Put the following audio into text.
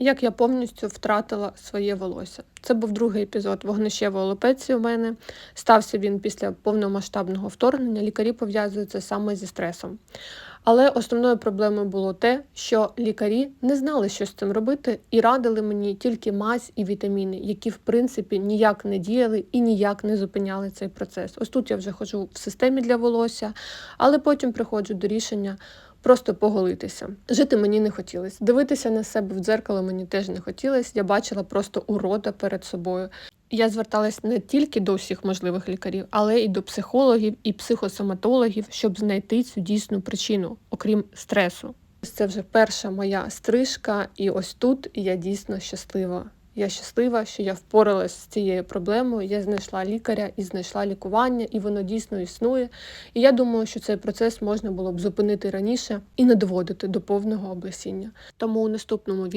як я повністю втратила своє волосся. Це був другий епізод вогнищевої алопеції у мене. Стався він після повномасштабного вторгнення. Лікарі пов'язують це саме зі стресом. Але основною проблемою було те, що лікарі не знали, що з цим робити, і радили мені тільки мазь і вітаміни, які в принципі ніяк не діяли і ніяк не зупиняли цей процес. Ось тут я вже ходжу в системі для волосся, але потім приходжу до рішення. Просто поголитися. Жити мені не хотілося. Дивитися на себе в дзеркало мені теж не хотілося. Я бачила просто урода перед собою. Я зверталась не тільки до всіх можливих лікарів, але й до психологів і психосоматологів, щоб знайти цю дійсну причину, окрім стресу. Це вже перша моя стрижка, і ось тут я дійсно щаслива. Я щаслива, що я впоралась з цією проблемою. Я знайшла лікаря і знайшла лікування, і воно дійсно існує. І я думаю, що цей процес можна було б зупинити раніше і не доводити до повного облесіння. Тому у наступному відео